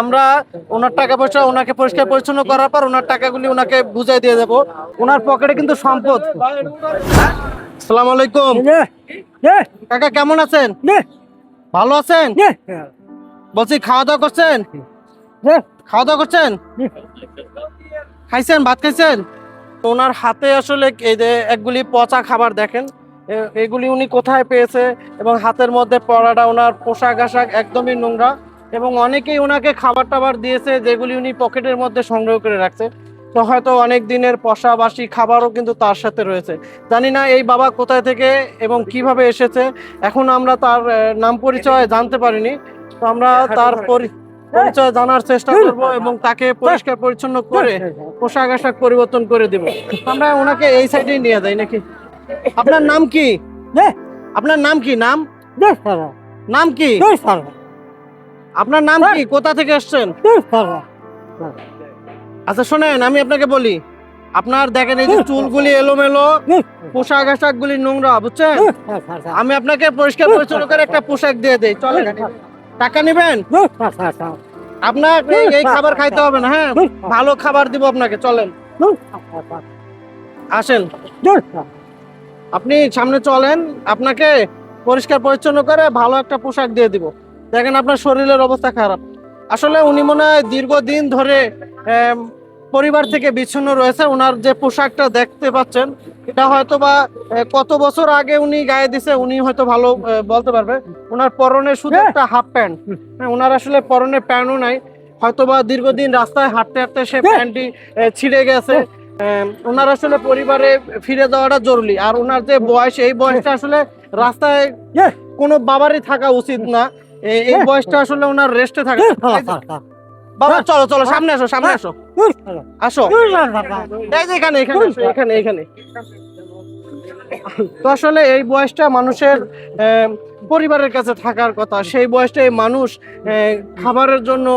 আমরা ওনার টাকা পয়সা ওনাকে পরিষ্কার পরিচ্ছন্ন করার পর ওনার টাকাগুলি ওনাকে বুঝাই দিয়ে দেবো। ওনার পকেটে কিন্তু সম্পদ। সালাম আলাইকুম। কাকা কেমন আছেন? ভালো আছেন? বলছি খাওয়া দাওয়া করছেন? খাওয়া দাওয়া করছেন? খাইছেন ভাত খাইছেন? ওনার হাতে আসলে এই যে একগুলি পচা খাবার দেখেন। এগুলি উনি কোথায় পেয়েছে এবং হাতের মধ্যে পড়াটা ওনার পোশাক আশাক একদমই নোংরা এবং অনেকেই ওনাকে খাবার টাবার দিয়েছে যেগুলি উনি পকেটের মধ্যে সংগ্রহ করে রাখছে। তো হয়তো অনেক দিনের পশা বাসি খাবারও কিন্তু তার সাথে রয়েছে। জানি না এই বাবা কোথায় থেকে এবং কীভাবে এসেছে এখন আমরা তার নাম পরিচয় জানতে পারিনি। তো আমরা তার পরি- পরিচয় জানার চেষ্টা করব এবং তাকে পরিষ্কার পরিচ্ছন্ন করে পোশাক আশাক পরিবর্তন করে দিব। আমরা ওনাকে এই সাইডেই নিয়ে যাই নাকি? আপনার নাম কি আপনার নাম কি নাম নাম কি আপনার নাম কি কোথা থেকে এসেছেন আচ্ছা শোনেন আমি আপনাকে বলি আপনার দেখেন এই যে চুলগুলি এলোমেলো পোশাক আশাক গুলি নোংরা বুঝছেন আমি আপনাকে পরিষ্কার পরিচ্ছন্ন করে একটা পোশাক দিয়ে দেই চলেন টাকা নেবেন আপনার এই- এই খাবার খাইতে হবে না হ্যাঁ ভালো খাবার দিব আপনাকে চলেন আসেন আপনি সামনে চলেন আপনাকে পরিষ্কার পরিচ্ছন্ন করে ভালো একটা পোশাক দিয়ে দিব। দেখেন আপনার শরীরের অবস্থা খারাপ। আসলে উনি মনে হয় দীর্ঘদিন ধরে পরিবার থেকে বিচ্ছিন্ন রয়েছে। ওনার যে পোশাকটা দেখতে পাচ্ছেন এটা হয়তো বা কত বছর আগে উনি গায়ে দিছে উনি হয়তো ভালো বলতে পারবে। ওনার পরনে শুধু একটা হাফ প্যান্ট। হ্যাঁ ওনার আসলে পরনে প্যান্টও নাই। হয়তো বা দীর্ঘদিন রাস্তায় হাঁটতে হাঁটতে সে প্যান্টটি ছিঁড়ে গেছে। ওনার আসলে পরিবারে ফিরে যাওয়াটা জরুরি। আর ওনার যে বয়স এই বয়সটা আসলে রাস্তায় কোনো বাবারই থাকা উচিত না। এই বয়সটা আসলে ওনার রেস্টে থাকা। বাবা চলো চলো সামনে আসো সামনে আসো। আসো। এই যে এখানে এখানে এখানে এখানে। তো আসলে এই বয়সটা মানুষের পরিবারের কাছে থাকার কথা। সেই বয়সটা মানুষ খাবারের জন্য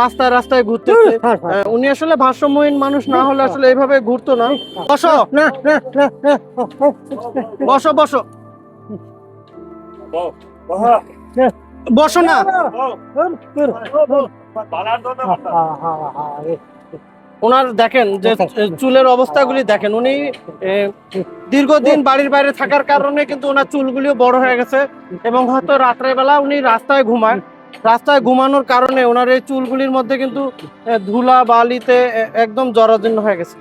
রাস্তায় রাস্তায় ঘুরতে উনি আসলে ভারসাম্যহীন মানুষ না হলে আসলে এইভাবে ঘুরতো না। বসো। বসো বসো। বসো না ওনার দেখেন যে চুলের অবস্থাগুলি দেখেন। উনি দীর্ঘদিন বাড়ির বাইরে থাকার কারণে কিন্তু ওনার চুলগুলিও বড় হয়ে গেছে। এবং হয়তো রাত্রেবেলা উনি রাস্তায় ঘুমায়। রাস্তায় ঘুমানোর কারণে ওনার এই চুলগুলির মধ্যে কিন্তু ধুলা বালিতে একদম জরাজীর্ণ হয়ে গেছে।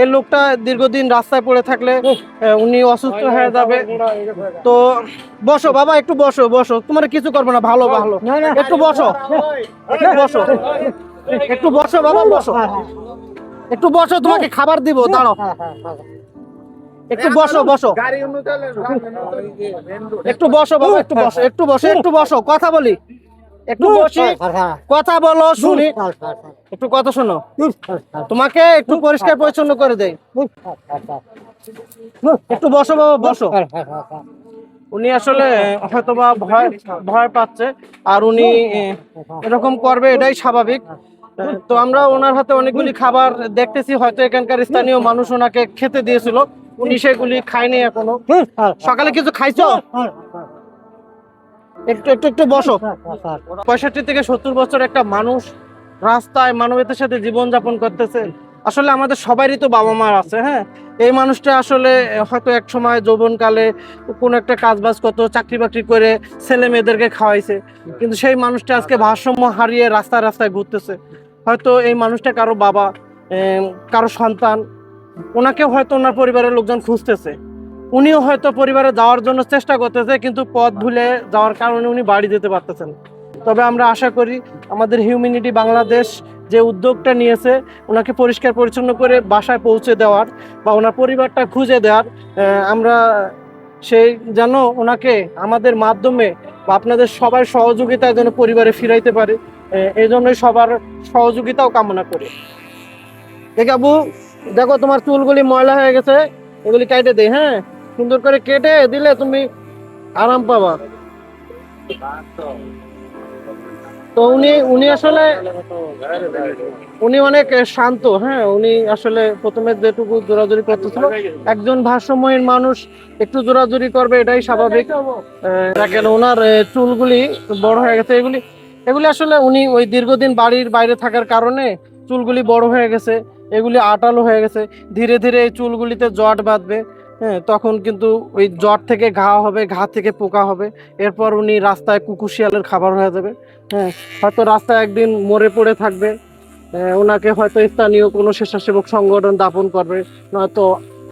এই লোকটা দীর্ঘদিন রাস্তায় পড়ে থাকলে উনি অসুস্থ হয়ে যাবে। তো বসো বাবা একটু বসো বসো। তোমার কিছু করব না ভালো ভালো। একটু বসো একটু বসো। একটু বসো বাবা বসো। একটু বসো তোমাকে খাবার দিব দাঁড়াও। একটু বসো বসো। একটু বসো বাবা একটু বসো একটু বসো একটু বসো কথা বলি। একটু বসি কথা বলো শুনি। একটু কথা শোনো। তোমাকে একটু পরিষ্কার পরিচ্ছন্ন করে দেই। একটু বসো বাবা বসো। উনি আসলে হয়তোবা ভয় ভয় পাচ্ছে আর উনি এরকম করবে এটাই স্বাভাবিক। তো আমরা ওনার হাতে অনেকগুলি খাবার দেখতেছি হয়তো এখানকার স্থানীয় মানুষ ওনাকে খেতে দিয়েছিল। উনি সেগুলি খায়নি এখনও। সকালে কিছু খাইছো? একটু একটু একটু বসো। পঁয়ষট্টি থেকে সত্তর বছর একটা মানুষ রাস্তায় মানবতার সাথে জীবন যাপন করতেছে। আসলে আমাদের সবারই তো বাবা মা আছে হ্যাঁ? এই মানুষটা আসলে হয়তো এক সময় যৌবনকালে কোন একটা কাজ বাজ করতো চাকরি বাকরি করে ছেলে মেয়েদেরকে খাওয়াইছে। কিন্তু সেই মানুষটা আজকে ভারসাম্য হারিয়ে রাস্তায় রাস্তায় ঘুরতেছে। হয়তো এই মানুষটা কারও বাবা কারও সন্তান ওনাকে হয়তো ওনার পরিবারের লোকজন খুঁজতেছে। উনিও হয়তো পরিবারে যাওয়ার জন্য চেষ্টা করতেছে, কিন্তু পথ ভুলে যাওয়ার কারণে উনি বাড়ি যেতে পারতেছেন। তবে আমরা আশা করি আমাদের হিউম্যানিটি বাংলাদেশ যে উদ্যোগটা নিয়েছে, ওনাকে পরিষ্কার পরিচ্ছন্ন করে বাসায় পৌঁছে দেওয়ার বা ওনার পরিবারটা খুঁজে দেওয়ার আমরা সেই যেন ওনাকে আমাদের মাধ্যমে বা আপনাদের সবার সহযোগিতায় যেন পরিবারে ফিরাইতে পারে এই জন্যই সবার সহযোগিতাও কামনা করি। দেখ আবু, দেখো তোমার চুলগুলি ময়লা হয়ে গেছে, এগুলি কেটে দেই হ্যাঁ? সুন্দর করে কেটে দিলে তুমি আরাম পাবা। তো উনি উনি আসলে, উনি অনেক শান্ত হ্যাঁ উনি আসলে প্রথমে যেটুকু জোরাজুরি করতেছিল, একজন ভারসাম্যহীন মানুষ, একটু জোরাজুরি করবে, এটাই স্বাভাবিক। দেখেন ওনার চুলগুলি বড় হয়ে গেছে, এগুলি এগুলি আসলে উনি ওই দীর্ঘদিন বাড়ির বাইরে থাকার কারণে চুলগুলি বড় হয়ে গেছে, এগুলি আটালো হয়ে গেছে, ধীরে ধীরে এই চুলগুলিতে জট বাঁধবে। হ্যাঁ তখন কিন্তু ওই জ্বর থেকে ঘা হবে ঘা থেকে পোকা হবে। এরপর উনি রাস্তায় কুকুশিয়ালের খাবার হয়ে যাবে। হ্যাঁ হয়তো রাস্তায় একদিন মরে পড়ে থাকবে। আহ, ওনাকে হয়তো স্থানীয় কোনো স্বেচ্ছাসেবক সংগঠন দাপন করবে নয়তো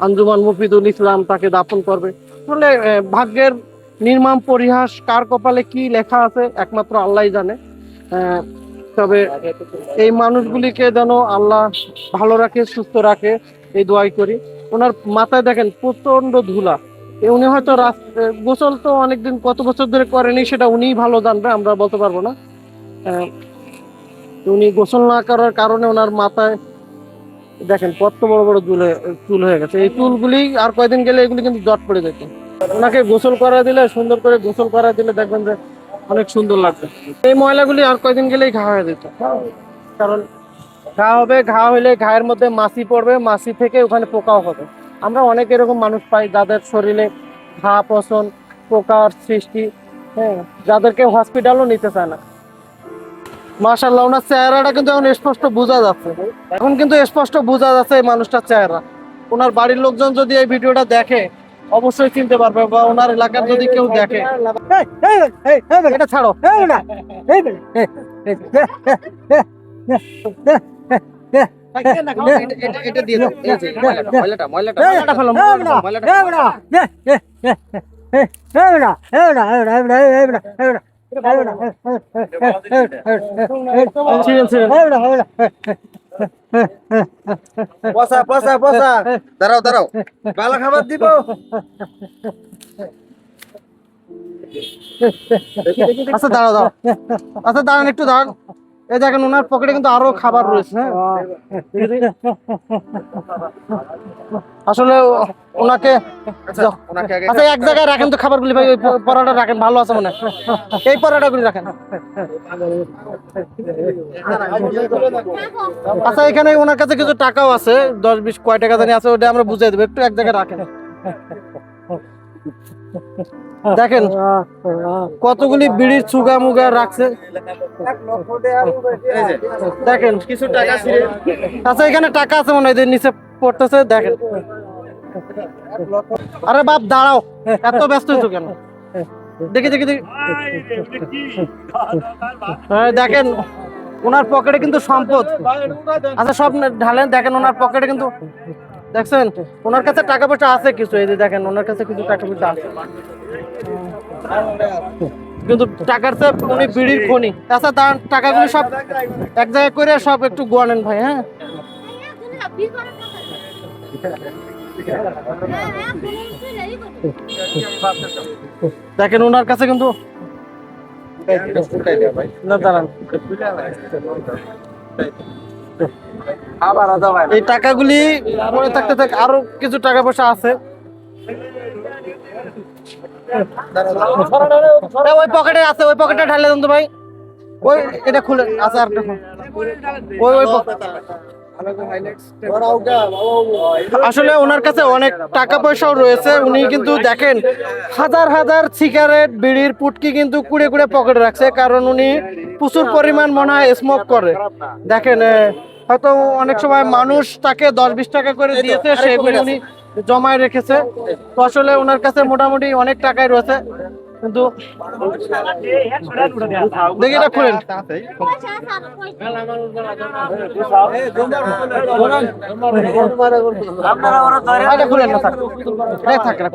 আঞ্জুমান মুফিদুল ইসলাম তাকে দাপন করবে। আসলে ভাগ্যের নির্মাণ পরিহাস কার কপালে কি লেখা আছে একমাত্র আল্লাহই জানে। তবে এই মানুষগুলিকে যেন আল্লাহ ভালো রাখে সুস্থ রাখে এই দোয়াই করি। ওনার মাথায় দেখেন প্রচণ্ড ধুলা। উনি হয়তো গোসল তো অনেকদিন কত বছর ধরে করেনি, সেটা উনিই ভালো জানবে, আমরা বলতে পারব না। উনি গোসল না করার কারণে ওনার মাথায় দেখেন কত বড় বড় চুল চুল হয়ে গেছে। এই চুলগুলি আর কয়দিন গেলে এগুলি কিন্তু জট পড়ে যেত। ওনাকে গোসল করা দিলে, সুন্দর করে গোসল করা দিলে দেখবেন যে অনেক সুন্দর লাগবে। এই ময়লাগুলি আর কয়দিন গেলেই ঘা হয়ে যেত। কারণ ঘা হবে ঘা হইলে ঘায়ের মধ্যে মাছি পড়বে মাছি থেকে ওখানে পোকাও হবে আমরা অনেক এরকম মানুষ পাই যাদের শরীরে ঘা পচন পোকার সৃষ্টি হ্যাঁ যাদেরকে হসপিটালও নিতে চায় না মাশাল্লাহ ওনার চেহারাটা কিন্তু এখন স্পষ্ট বোঝা যাচ্ছে এখন কিন্তু স্পষ্ট বোঝা যাচ্ছে এই মানুষটার চেহারা ওনার বাড়ির লোকজন যদি এই ভিডিওটা দেখে অবশ্যই চিনতে পারবে বা ওনার এলাকার যদি কেউ দেখে এটা ছাড়ো এটা দিয়ে দাও ময়লাটা দাঁড়াও দাঁড়াও বালা খাবার দিব আচ্ছা দাঁড়াও দাঁড়াও আচ্ছা দাঁড়ান একটু দাঁড়ান এই দেখেন ওনার পকেটে কিন্তু আরও খাবার রয়েছে হ্যাঁ। আসলে ওনাকে আচ্ছা আচ্ছা এক জায়গায় রাখেন তো খাবারগুলি ভাই ওই পরোটা রাখেন ভালো আছে মনে। এই পরোটাগুলি রাখেন। আচ্ছা এখানে ওনার কাছে কিছু টাকাও আছে দশ বিশ কয় টাকা জানি আছে ওটা আমরা বুঝিয়ে দেবো একটু এক জায়গায় রাখেন। দেখেন কতগুলি বিড়ির চুগা মুগা রাখছে। দেখেন কিছু টাকা আচ্ছা এখানে টাকা আছে মনে হয় নিচে পড়তেছে দেখেন। আরে বাপ দাঁড়াও এত ব্যস্ত হয়েছো কেন? দেখি দেখি দেখি। হ্যাঁ, দেখেন ওনার পকেটে কিন্তু সম্পদ। আচ্ছা সব ঢালেন দেখেন ওনার পকেটে কিন্তু দেখছেন? ওনার কাছে টাকা পয়সা আছে কিছু এই যে দেখেন ওনার কাছে কিছু টাকা পয়সা আছে। কিন্তু টাকার চেয়ে উনি বিড়ির খনি। আচ্ছা তার টাকাগুলো সব এক জায়গায় করে সব একটু গোয়ানেন ভাই হ্যাঁ? দেখেন ওনার কাছে কিন্তু না দাঁড়ান। এই টাকাগুলি পরে থাকতে থাক, আরও কিছু টাকা পয়সা আছে। ওই পকেটে আছে, ওই পকেটে ঢালে ভাই। ওই, এটা খুলে, আছে আর ওই ওই আসলে ওনার কাছে অনেক টাকা পয়সাও রয়েছে। উনি কিন্তু দেখেন, হাজার হাজার সিগারেট, বিড়ির পুটকি কিন্তু কুড়ে কুড়ে পকেটে রাখছে, কারণ উনি প্রচুর পরিমাণ মনে হয় স্মোক করে। দেখেন হয়তো অনেক সময় মানুষ তাকে দশ বিশ টাকা করে দিয়েছে সেগুলো উনি জমায় রেখেছে। তো আসলে ওনার কাছে মোটামুটি অনেক টাকাই রয়েছে। কিন্তু দেখি এটা খুলেন। আপনারা ওরা ধরে এটা খুলেন না থাক। থাক এটা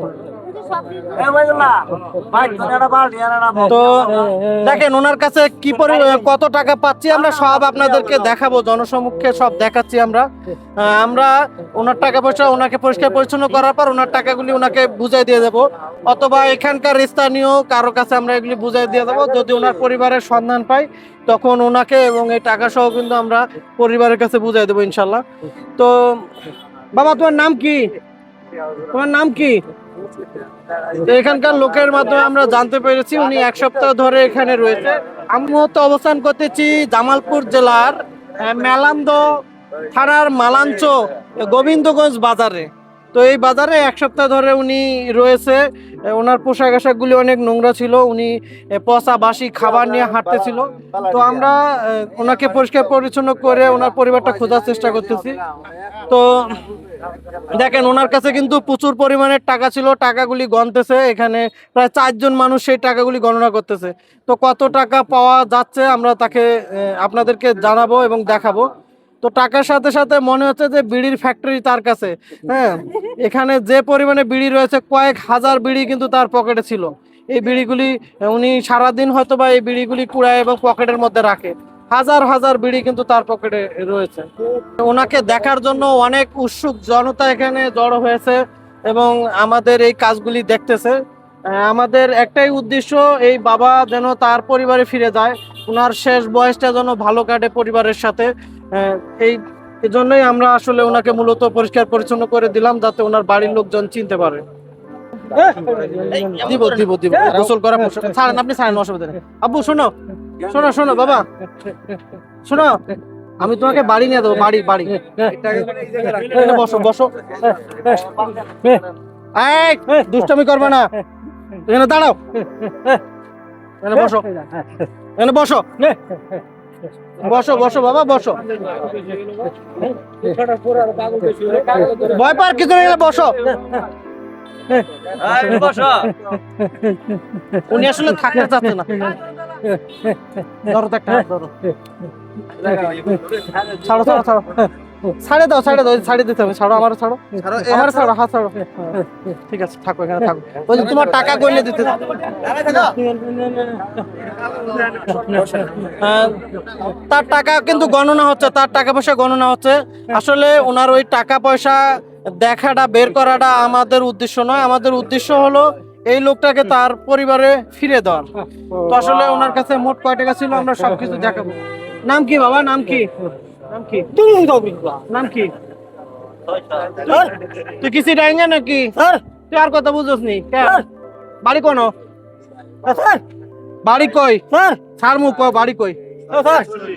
তো, দেখেন, ওনার কাছে কি পরি কত টাকা পাচ্ছি আমরা সব আপনাদেরকে দেখাবো, জনসমক্ষে সব দেখাচ্ছি আমরা। আমরা ওনার টাকা পয়সা ওনাকে পরিষ্কার পরিচ্ছন্ন করার পর ওনার টাকাগুলি ওনাকে বুঝাই দিয়ে দেবো। অথবা এখানকার স্থানীয় কারও কাছে আমরা এগুলি বুঝাই দিয়ে দেবো। যদি ওনার পরিবারের সন্ধান পাই, তখন ওনাকে এবং এই টাকা সহ কিন্তু আমরা পরিবারের কাছে বুঝাই দেবো ইনশাল্লাহ। তো, বাবা, তোমার নাম কি? তোমার নাম কি? এখানকার লোকের মাধ্যমে আমরা জানতে পেরেছি, উনি এক সপ্তাহ ধরে এখানে রয়েছে। আমি মুহূর্ত অবস্থান করতেছি জামালপুর জেলার মেলান্দ থানার মালাঞ্চ গোবিন্দগঞ্জ বাজারে। তো এই বাজারে এক সপ্তাহ ধরে উনি রয়েছে। ওনার পোশাক আশাকগুলি অনেক নোংরা ছিল। উনি পচা বাসি খাবার নিয়ে হাঁটতেছিল। তো আমরা ওনাকে পরিষ্কার পরিচ্ছন্ন করে ওনার পরিবারটা খোঁজার চেষ্টা করতেছি। তো দেখেন, ওনার কাছে কিন্তু প্রচুর পরিমাণে টাকা ছিল। টাকাগুলি গণতেছে। এখানে প্রায় চারজন মানুষ সেই টাকাগুলি গণনা করতেছে। তো কত টাকা পাওয়া যাচ্ছে আমরা তাকে আপনাদেরকে জানাব এবং দেখাবো। তো টাকার সাথে সাথে মনে হচ্ছে যে বিড়ির ফ্যাক্টরি তার কাছে। হ্যাঁ এখানে যে পরিমাণে বিড়ি রয়েছে, কয়েক হাজার বিড়ি কিন্তু তার পকেটে ছিল। এই বিড়িগুলি, উনি সারাদিন হয়তো বা এই বিড়িগুলি কুড়ায় এবং পকেটের মধ্যে রাখে। হাজার হাজার বিড়ি কিন্তু তার পকেটে রয়েছে। ওনাকে দেখার জন্য অনেক উৎসুক জনতা এখানে জড়ো হয়েছে এবং আমাদের এই কাজগুলি দেখতেছে। আমাদের একটাই উদ্দেশ্য, এই বাবা যেন তার পরিবারে ফিরে যায়। ওনার শেষ বয়সটা যেন ভালো কাটে পরিবারের সাথে। এই এই জন্যই আমরা আসলে ওনাকে মূলত পরিষ্কার পরিচ্ছন্ন করে দিলাম যাতে ওনার বাড়ির লোকজন চিনতে পারে। দিব দিব দিব গোসল করা ছাড়েন আপনি ছাড়েন অসুবিধা নেই। আব্বু শোনো শোনো শোনো বাবা। শোনো আমি তোমাকে বাড়ি নিয়ে দেবো বাড়ি বাড়ি। বসো বসো। এই দুষ্টামি করবে না। এখানে দাঁড়াও। এখানে বসো। এখানে বসো। বসো বসো বাবা বসো। ভয় পার কিছু নেই বসো। উনি আসলে থাকতে চাচ্ছে না। ধরো একটা ছাড়ো ছাড়ো ছাড়ো। ছাড়ে দাও ছাড়ে দাও ছাড়ে দিতে হবে ছাড়ো আমার ছাড়ো আমার ছাড়ো হাত ছাড়ো ঠিক আছে থাকো এখানে থাকো ওই যে তোমার টাকা গইলে দিতে তার টাকা কিন্তু গণনা হচ্ছে তার টাকা পয়সা গণনা হচ্ছে আসলে ওনার ওই টাকা পয়সা দেখাটা বের করাটা আমাদের উদ্দেশ্য নয় আমাদের উদ্দেশ্য হলো এই লোকটাকে তার পরিবারে ফিরে দেওয়ার তো আসলে ওনার কাছে মোট কয় টাকা ছিল আমরা সবকিছু দেখাবো নাম কি বাবা নাম কি নাম কি নাম কি তুই কিছু ডাইঙ্গা নাকি তুই আর কথা বুঝোস নি কে? বাড়ি কোন বাড়ি কই স্যার মুখ কয় বাড়ি কই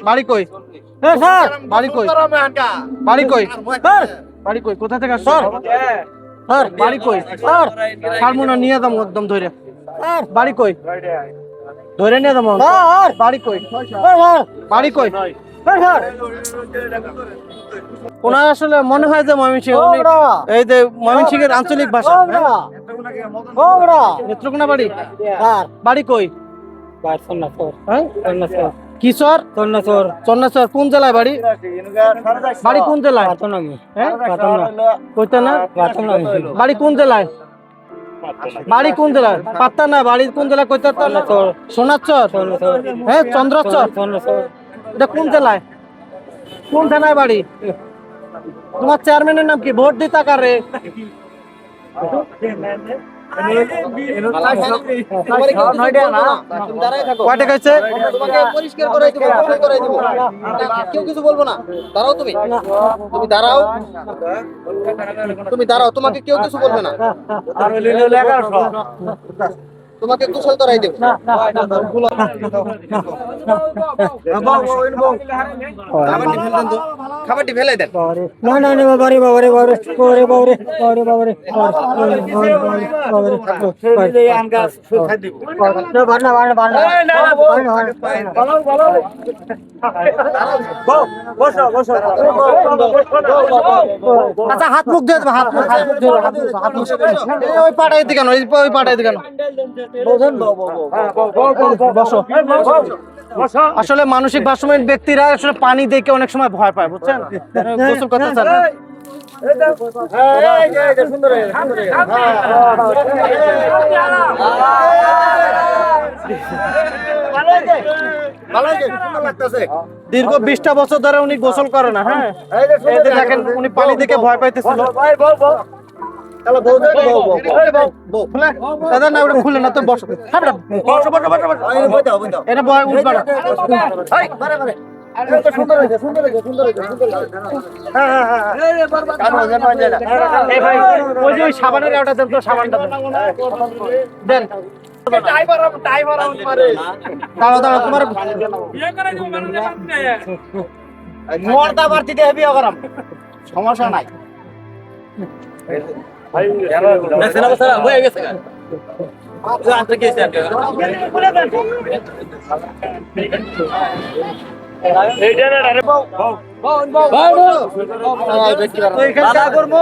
বাড়ি কই বাড়ি কই বাড়ি কই বাড়ি কই কোথা থেকে আসছো স্যার বাড়ি কই স্যার স্যার মুনা নিয়ে দাম একদম ধরে বাড়ি কই ধরে নিয়ে দাম বাড়ি কই বাড়ি কই ওনার আসলে মনে হয় যে ময়মনসিংহ এই যে ময়মনসিংহের আঞ্চলিক ভাষা হ্যাঁ? নেত্রকোনা বাড়ি? বাড়ি কই? হ্যাঁ? চন্নাচর কোন জেলায় বাড়ি? বাড়ি কোন জেলায়? হ্যাঁ? কইতে না? বাড়ি কোন জেলায়? বাড়ি কোন জেলায়? পাত্তা না বাড়ি কোন জেলায় কইতে? সোনারচর হ্যাঁ চন্দ্রচর এটা কোন জেলায়? কোন থানায় বাড়ি? তোমার চেয়ারম্যানের নাম কি? ভোট দিতা কারে? কেউ কিছু বলব না। দাঁড়াও তুমি। তুমি দাঁড়াও। তুমি দাঁড়াও তোমাকে কেউ কিছু বলবে না। তোমাকে কুশল ধরাই দেব খাবারটি ফেলতেন তো খাবারটি ফেলে দেন না না না বাবারে বাবারে বাবারে বাবারে বাবারে বাবারে বাবারে আচ্ছা হাত মুখ দিয়ে হাত মুখ হাত মুখ দিয়ে হাত মুখ হাত মুখ ওই পাটাই দিকে ওই পাটাই দিকে আসলে মানসিক ভারসাম্যহীন ব্যক্তিরা আসলে পানি দেখে অনেক সময় ভয় পায় বুঝছেন? গোসল করতে চান দীর্ঘ বিশটা বছর ধরে উনি গোসল করে না হ্যাঁ? দেখেন উনি পানি দেখে ভয় পাইতেছিল। তাহলে বউ দেন, বউ বউ বউ বউ খুলে দাদা না ওটা খুলে না তো বসো। হ্যাঁ বসো বসো বসো বসো। এই বই দাও বই দাও এটা বয় উঠবে না। এই বারে বারে। সুন্দর হয়েছে সুন্দর হয়েছে সুন্দর হয়েছে সুন্দর হয়েছে। হ্যাঁ হ্যাঁ হ্যাঁ কান হয়ে যান যায় না এই ভাই ওই যে ওই সাবানের ওটা দেন তো সাবানটা দেন। দাঁড়াও দাঁড়াও তোমার মর্দা বিয়া করাম সমস্যা নাই।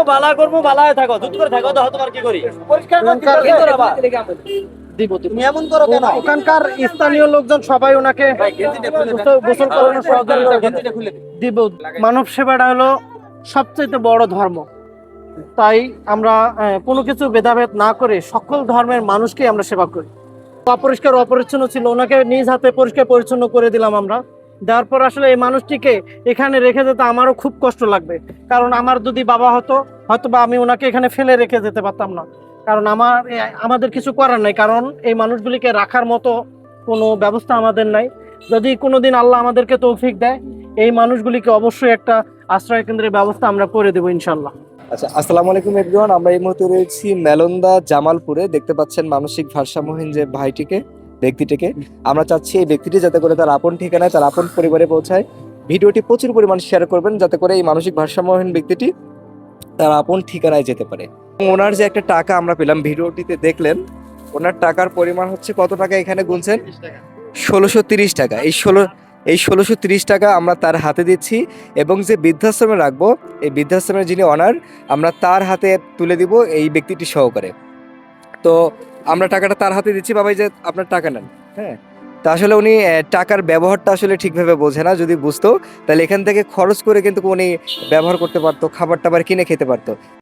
বালা করব বালায় থাকো দুধ করে থাকো তোমার কি করি? পরিষ্কার দিব। দিব। তুমি এমন করো কেন? ওখানকার স্থানীয় লোকজন সবাই ওনাকে গোসল- গোসল করানোর সহযোগিতা দিব। মানব সেবাটা হলো সবচেয়ে বড় ধর্ম। তাই আমরা কোনো কিছু ভেদাভেদ না করে সকল ধর্মের মানুষকে আমরা সেবা করি। অপরিষ্কার অপরিচ্ছন্ন ছিল, ওনাকে নিজ হাতে পরিষ্কার পরিচ্ছন্ন করে দিলাম আমরা। দেওয়ার পর আসলে এই মানুষটিকে এখানে রেখে যেতে আমারও খুব কষ্ট লাগবে। কারণ আমার যদি বাবা হতো হয়তো বা আমি ওনাকে এখানে ফেলে রেখে যেতে পারতাম না। কারণ আমার আমাদের কিছু করার নাই। কারণ এই মানুষগুলিকে রাখার মতো কোনো ব্যবস্থা আমাদের নাই। যদি কোনোদিন আল্লাহ আমাদেরকে তৌফিক দেয়, এই মানুষগুলিকে অবশ্যই একটা আশ্রয় কেন্দ্রের ব্যবস্থা আমরা করে দেবো ইনশাল্লাহ আচ্ছা আসসালামু আলাইকুম এভরিওয়ান আমরা এই মুহূর্তে রয়েছি মেলন্দা জামালপুরে। দেখতে পাচ্ছেন মানসিক ভারসাম্যহীন যে ভাইটিকে, ব্যক্তিটিকে। আমরা চাচ্ছি এই ব্যক্তিটি যাতে করে তার আপন ঠিকানায়, তার আপন পরিবারে পৌঁছায়। ভিডিওটি প্রচুর পরিমাণ শেয়ার করবেন, যাতে করে এই মানসিক ভারসাম্যহীন ব্যক্তিটি তার আপন ঠিকানায় যেতে পারে। ওনার যে একটা টাকা আমরা পেলাম, ভিডিওটিতে দেখলেন, ওনার টাকার পরিমাণ হচ্ছে কত টাকা এখানে গুনছেন? ষোলোশো তিরিশ টাকা। এই ষোলো এই ষোলোশো টাকা আমরা তার হাতে দিচ্ছি এবং যে বৃদ্ধাশ্রমে রাখব, এই বৃদ্ধাশ্রমের যিনি অনার আমরা তার হাতে তুলে দিব এই ব্যক্তিটি সহকারে। তো আমরা টাকাটা তার হাতে দিচ্ছি, বাবাই যে আপনার টাকা নেন। হ্যাঁ? তা আসলে উনি টাকার ব্যবহারটা আসলে ঠিকভাবে বোঝে না, যদি বুঝতো, তাহলে এখান থেকে খরচ করে কিন্তু উনি ব্যবহার করতে পারতো খাবার টাবার কিনে খেতে পারতো।